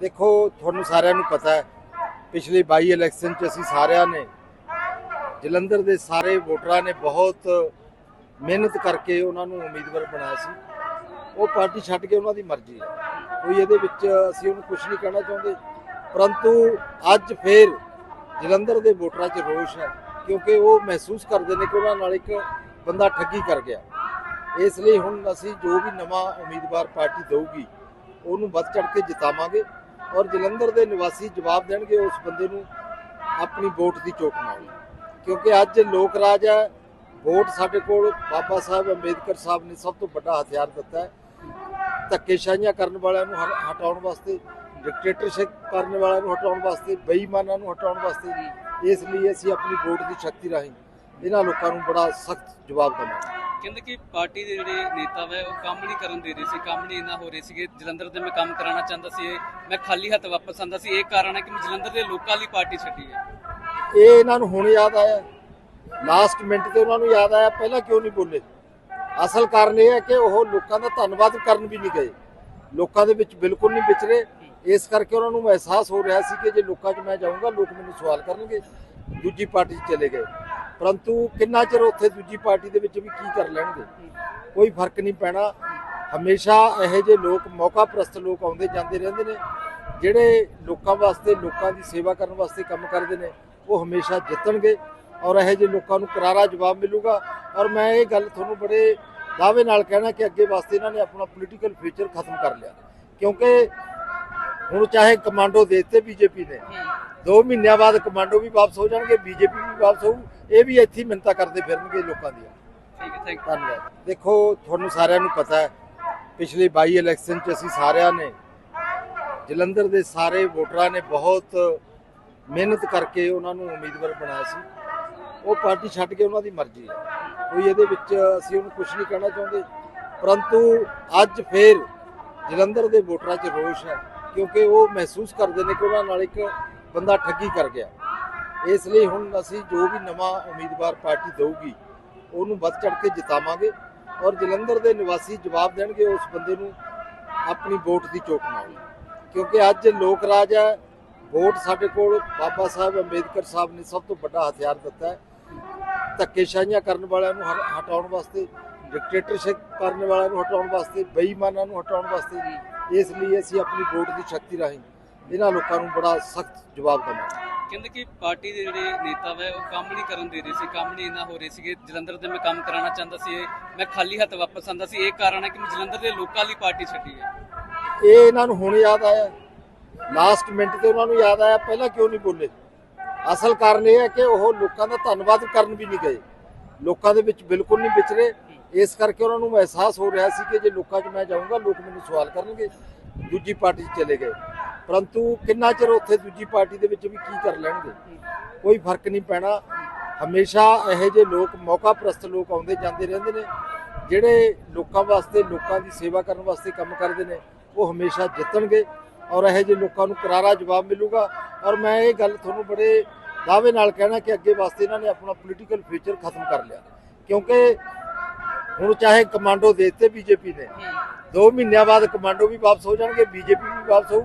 ਦੇਖੋ, ਤੁਹਾਨੂੰ ਸਾਰਿਆਂ ਨੂੰ ਪਤਾ ਹੈ, ਪਿਛਲੇ 22 ਇਲੈਕਸ਼ਨ 'ਚ ਅਸੀਂ ਸਾਰਿਆਂ ਨੇ ਜਲੰਧਰ ਦੇ ਸਾਰੇ ਵੋਟਰਾਂ ਨੇ ਬਹੁਤ ਮਿਹਨਤ ਕਰਕੇ ਉਹਨਾਂ ਨੂੰ ਉਮੀਦਵਾਰ ਬਣਾਇਆ ਸੀ। ਉਹ ਪਾਰਟੀ ਛੱਡ ਕੇ ਉਹਨਾਂ ਦੀ ਮਰਜ਼ੀ ਹੈ। ਕੋਈ ਇਹਦੇ ਵਿੱਚ ਅਸੀਂ ਉਹਨੂੰ ਕੁਝ ਨਹੀਂ ਕਹਿਣਾ ਚਾਹੁੰਦੇ। ਪਰੰਤੂ ਅੱਜ ਫੇਰ ਜਲੰਧਰ ਦੇ ਵੋਟਰਾਂ 'ਚ ਰੋਸ਼ ਹੈ, ਕਿਉਂਕਿ ਉਹ ਮਹਿਸੂਸ ਕਰਦੇ ਨੇ ਕਿ ਉਹਨਾਂ ਨਾਲ ਇੱਕ ਬੰਦਾ ਠੱਗੀ ਕਰ ਗਿਆ। ਇਸ ਲਈ ਹੁਣ ਅਸੀਂ ਜੋ ਵੀ ਨਵਾਂ ਉਮੀਦਵਾਰ ਪਾਰਟੀ ਦੇਊਗੀ, ਉਹਨੂੰ ਵੱਧ ਚੜ ਕੇ ਜਿਤਾਵਾਂਗੇ। ਔਰ ਜਲੰਧਰ ਦੇ ਨਿਵਾਸੀ ਜਵਾਬ ਦੇਣਗੇ ਉਸ ਬੰਦੇ ਨੂੰ ਆਪਣੀ ਵੋਟ ਦੀ ਚੋਟ ਨਾਲ। ਕਿਉਂਕਿ ਅੱਜ ਲੋਕ ਰਾਜ ਹੈ, ਵੋਟ ਸਾਡੇ ਕੋਲ ਬਾਬਾ ਸਾਹਿਬ ਅੰਬੇਦਕਰ ਸਾਹਿਬ ਨੇ ਸਭ ਤੋਂ ਵੱਡਾ ਹਥਿਆਰ ਦਿੱਤਾ ਹੈ। ਧੱਕੇਸ਼ਾਹੀਆਂ ਕਰਨ ਵਾਲਿਆਂ ਨੂੰ ਹਟਾਉਣ ਵਾਸਤੇ ਡਿਕਟੇਟਰਸ਼ਿਪ ਕਰਨ ਵਾਲਿਆਂ ਨੂੰ ਹਟਾਉਣ ਵਾਸਤੇ, ਬੇਈਮਾਨਾਂ ਨੂੰ ਹਟਾਉਣ ਵਾਸਤੇ ਇਸ ਲਈ ਅਸੀਂ ਆਪਣੀ ਵੋਟ ਦੀ ਸ਼ਕਤੀ ਰਾਹੀਂ ਇਹਨਾਂ ਲੋਕਾਂ ਨੂੰ ਬੜਾ ਸਖਤ ਜਵਾਬ ਦੇਵਾਂਗੇ। ਕਹਿੰਦੇ ਕਿ ਪਾਰਟੀ ਦੇ ਜਿਹੜੇ ਨੇਤਾ ਵਾ, ਉਹ ਕੰਮ ਨਹੀਂ ਕਰਨ ਦੇ ਰਹੇ ਸੀ, ਕੰਮ ਨਹੀਂ ਇੰਨਾ ਹੋ ਰਹੇ ਸੀਗੇ। ਜਲੰਧਰ 'ਤੇ ਮੈਂ ਕੰਮ ਕਰਾਉਣਾ ਚਾਹੁੰਦਾ ਸੀ ਮੈਂ ਖਾਲੀ ਹੱਥ ਵਾਪਸ ਆਂਦਾ ਸੀ। ਇਹ ਕਾਰਨ ਹੈ ਕਿ ਮੈਂ ਜਲੰਧਰ ਦੇ ਲੋਕਾਂ ਲਈ ਪਾਰਟੀ ਛੱਡੀ ਹੈ। ਇਹ ਇਹਨਾਂ ਨੂੰ ਹੁਣ ਯਾਦ ਆਇਆ। ਲਾਸਟ ਮਿੰਟ ਤੇ ਉਹਨਾਂ ਨੂੰ ਯਾਦ ਆਇਆ, ਪਹਿਲਾਂ ਕਿਉਂ ਨਹੀਂ ਬੋਲੇ? ਅਸਲ ਕਾਰਨ ਇਹ ਹੈ ਕਿ ਉਹ ਲੋਕਾਂ ਦਾ ਧੰਨਵਾਦ ਕਰਨ ਵੀ ਨਹੀਂ ਗਏ। ਲੋਕਾਂ ਦੇ ਵਿੱਚ ਬਿਲਕੁਲ ਨਹੀਂ ਵਿਚਰੇ। ਇਸ ਕਰਕੇ ਉਹਨਾਂ ਨੂੰ ਅਹਿਸਾਸ ਹੋ ਰਿਹਾ ਸੀ ਕਿ ਜੇ ਲੋਕਾਂ 'ਚ ਮੈਂ ਜਾਊਂਗਾ, ਲੋਕ ਮੈਨੂੰ ਸਵਾਲ ਕਰਨਗੇ। ਦੂਜੀ ਪਾਰਟੀ 'ਚ ਚਲੇ ਗਏ। ਪਰੰਤੂ ਕਿੰਨਾ ਚਿਰ ਉੱਥੇ ਦੂਜੀ ਪਾਰਟੀ ਦੇ ਵਿੱਚ ਵੀ ਕੀ ਕਰ ਲੈਣਗੇ? ਕੋਈ ਫ਼ਰਕ ਨਹੀਂ ਪੈਣਾ। ਹਮੇਸ਼ਾ ਇਹੋ ਜਿਹੇ ਲੋਕ ਮੌਕਾ ਪ੍ਰਸਤ ਲੋਕ ਆਉਂਦੇ ਜਾਂਦੇ ਰਹਿੰਦੇ ਨੇ, ਜਿਹੜੇ ਲੋਕਾਂ ਵਾਸਤੇ, ਲੋਕਾਂ ਦੀ ਸੇਵਾ ਕਰਨ ਵਾਸਤੇ ਕੰਮ ਕਰਦੇ ਨੇ, ਉਹ ਹਮੇਸ਼ਾ ਜਿੱਤਣਗੇ ਔਰ ਇਹੋ ਜਿਹੇ ਲੋਕਾਂ ਨੂੰ ਕਰਾਰਾ ਜਵਾਬ ਮਿਲੂਗਾ। ਔਰ ਮੈਂ ਇਹ ਗੱਲ ਤੁਹਾਨੂੰ ਬੜੇ ਦਾਅਵੇ ਨਾਲ ਕਹਿਣਾ ਕਿ ਅੱਗੇ ਵਾਸਤੇ ਇਹਨਾਂ ਨੇ ਆਪਣਾ ਪੋਲੀਟੀਕਲ ਫਿਊਚਰ ਖਤਮ ਕਰ ਲਿਆ। ਕਿਉਂਕਿ ਹੁਣ ਚਾਹੇ ਕਮਾਂਡੋ ਦੇ ਦਿੱਤੇ ਬੀਜੇਪੀ ਨੇ 2 ਮਹੀਨਿਆਂ ਬਾਅਦ ਕਮਾਂਡੋ ਵੀ ਵਾਪਸ ਹੋ ਜਾਣਗੇ ਬੀਜੇਪੀ ਵੀ ਵਾਪਸ ਹੋਊ ਇਹ ਵੀ ਇੱਥੇ ਮਿੰਤਾ ਕਰਦੇ ਫਿਰਨਗੇ ਲੋਕਾਂ ਦੀਆਂ। ਠੀਕ ਹੈ ਥੈਂਕ ਧੰਨਵਾਦ। ਦੇਖੋ ਤੁਹਾਨੂੰ ਸਾਰਿਆਂ ਨੂੰ ਪਤਾ ਹੈ ਪਿਛਲੀ 22 ਇਲੈਕਸ਼ਨ 'ਚ ਅਸੀਂ ਸਾਰਿਆਂ ਨੇ ਜਲੰਧਰ ਦੇ ਸਾਰੇ ਵੋਟਰਾਂ ਨੇ ਬਹੁਤ ਮਿਹਨਤ ਕਰਕੇ ਉਹਨਾਂ ਨੂੰ ਉਮੀਦਵਾਰ ਬਣਾਇਆ ਸੀ। ਉਹ ਪਾਰਟੀ ਛੱਡ ਕੇ ਉਹਨਾਂ ਦੀ ਮਰਜ਼ੀ ਹੈ। ਕੋਈ ਇਹਦੇ ਵਿੱਚ ਅਸੀਂ ਉਹਨੂੰ ਕੁਝ ਨਹੀਂ ਕਹਿਣਾ ਚਾਹੁੰਦੇ। ਪਰੰਤੂ ਅੱਜ ਫੇਰ ਜਲੰਧਰ ਦੇ ਵੋਟਰਾਂ 'ਚ ਰੋਸ਼ ਹੈ ਕਿਉਂਕਿ ਉਹ ਮਹਿਸੂਸ ਕਰਦੇ ਨੇ ਕਿ ਉਹਨਾਂ ਨਾਲ ਇੱਕ ਬੰਦਾ ਠੱਗੀ ਕਰ ਗਿਆ। ਇਸ ਲਈ ਹੁਣ ਅਸੀਂ ਜੋ ਵੀ ਨਵਾਂ ਉਮੀਦਵਾਰ ਪਾਰਟੀ ਦੇਊਗੀ, ਉਹਨੂੰ ਵੱਧ ਚੜ ਕੇ ਜਿਤਾਵਾਂਗੇ ਔਰ ਜਲੰਧਰ ਦੇ ਨਿਵਾਸੀ ਜਵਾਬ ਦੇਣਗੇ ਉਸ ਬੰਦੇ ਨੂੰ ਆਪਣੀ ਵੋਟ ਦੀ ਚੋਟ ਨਾਲ। ਕਿਉਂਕਿ ਅੱਜ ਲੋਕ ਰਾਜ ਹੈ, ਵੋਟ ਸਾਡੇ ਕੋਲ ਬਾਬਾ ਸਾਹਿਬ ਅੰਬੇਦਕਰ ਸਾਹਿਬ ਨੇ ਸਭ ਤੋਂ ਵੱਡਾ ਹਥਿਆਰ ਦਿੱਤਾ ਹੈ। ਧੱਕੇਸ਼ਾਹੀਆਂ ਕਰਨ ਵਾਲਿਆਂ ਨੂੰ ਹਟਾਉਣ ਵਾਸਤੇ ਡਿਕਟੇਟਰਸ਼ਿਪ ਕਰਨ ਵਾਲਿਆਂ ਨੂੰ ਹਟਾਉਣ ਵਾਸਤੇ, ਬੇਈਮਾਨਾਂ ਨੂੰ ਹਟਾਉਣ ਵਾਸਤੇ ਇਸ ਲਈ ਅਸੀਂ ਆਪਣੀ ਵੋਟ ਦੀ ਸ਼ਕਤੀ ਰਾਹੀਂ ਇਹਨਾਂ ਲੋਕਾਂ ਨੂੰ ਬੜਾ ਸਖਤ ਜਵਾਬ ਦੇਵਾਂਗੇ ਕਹਿੰਦੇ ਕਿ ਪਾਰਟੀ ਦੇ ਜਿਹੜੇ ਨੇਤਾ ਵਾ ਉਹ ਕੰਮ ਨਹੀਂ ਕਰਨ ਦੇ ਰਹੇ ਸੀ ਕੰਮ ਨਹੀਂ ਇੰਨਾ ਹੋ ਰਹੇ ਸੀਗੇ। ਜਲੰਧਰ ਦੇ ਮੈਂ ਕੰਮ ਕਰਾਉਣਾ ਚਾਹੁੰਦਾ ਸੀ ਮੈਂ ਖਾਲੀ ਹੱਥ ਵਾਪਸ ਆਂਦਾ ਸੀ। ਇਹ ਕਾਰਨ ਹੈ ਕਿ ਮੈਂ ਜਲੰਧਰ ਦੇ ਲੋਕਾਂ ਲਈ ਪਾਰਟੀ ਛੱਡੀ ਹੈ। ਇਹ ਇਹਨਾਂ ਨੂੰ ਹੁਣ ਯਾਦ ਆਇਆ। ਲਾਸਟ ਮਿੰਟ ਤੇ ਉਹਨਾਂ ਨੂੰ ਯਾਦ ਆਇਆ ਪਹਿਲਾਂ ਕਿਉਂ ਨਹੀਂ ਬੋਲੇ? ਅਸਲ ਕਾਰਨ ਇਹ ਹੈ ਕਿ ਉਹ ਲੋਕਾਂ ਦਾ ਧੰਨਵਾਦ ਕਰਨ ਵੀ ਨਹੀਂ ਗਏ। ਲੋਕਾਂ ਦੇ ਵਿੱਚ ਬਿਲਕੁਲ ਨਹੀਂ ਵਿਚਰੇ ਇਸ ਕਰਕੇ ਉਹਨਾਂ ਨੂੰ ਅਹਿਸਾਸ ਹੋ ਰਿਹਾ ਸੀ ਕਿ ਜੇ ਲੋਕਾਂ 'ਚ ਮੈਂ ਜਾਊਂਗਾ ਲੋਕ ਮੈਨੂੰ ਸਵਾਲ ਕਰਨਗੇ ਦੂਜੀ ਪਾਰਟੀ 'ਚ ਚਲੇ ਗਏ। ਪਰੰਤੂ ਕਿੰਨਾ ਚਿਰ ਉੱਥੇ ਦੂਜੀ ਪਾਰਟੀ ਦੇ ਵਿੱਚ ਵੀ ਕੀ ਕਰ ਲੈਣਗੇ? ਕੋਈ ਫ਼ਰਕ ਨਹੀਂ ਪੈਣਾ। ਹਮੇਸ਼ਾ ਇਹੋ ਜਿਹੇ ਲੋਕ ਮੌਕਾ ਪ੍ਰਸਤ ਲੋਕ ਆਉਂਦੇ ਜਾਂਦੇ ਰਹਿੰਦੇ ਨੇ, ਜਿਹੜੇ ਲੋਕਾਂ ਵਾਸਤੇ, ਲੋਕਾਂ ਦੀ ਸੇਵਾ ਕਰਨ ਵਾਸਤੇ ਕੰਮ ਕਰਦੇ ਨੇ, ਉਹ ਹਮੇਸ਼ਾ ਜਿੱਤਣਗੇ ਔਰ ਇਹੋ ਜਿਹੇ ਲੋਕਾਂ ਨੂੰ ਕਰਾਰਾ ਜਵਾਬ ਮਿਲੂਗਾ। ਔਰ ਮੈਂ ਇਹ ਗੱਲ ਤੁਹਾਨੂੰ ਬੜੇ ਦਾਅਵੇ ਨਾਲ ਕਹਿਣਾ ਕਿ ਅੱਗੇ ਵਾਸਤੇ ਇਹਨਾਂ ਨੇ ਆਪਣਾ ਪੋਲੀਟੀਕਲ ਫਿਊਚਰ ਖਤਮ ਕਰ ਲਿਆ। ਕਿਉਂਕਿ ਹੁਣ ਚਾਹੇ ਕਮਾਂਡੋ ਦੇ ਦਿੱਤੇ ਬੀਜੇਪੀ ਨੇ 2 ਮਹੀਨਿਆਂ ਬਾਅਦ ਕਮਾਂਡੋ ਵੀ ਵਾਪਸ ਹੋ ਜਾਣਗੇ, ਬੀਜੇਪੀ ਵੀ ਵਾਪਸ ਹੋਊ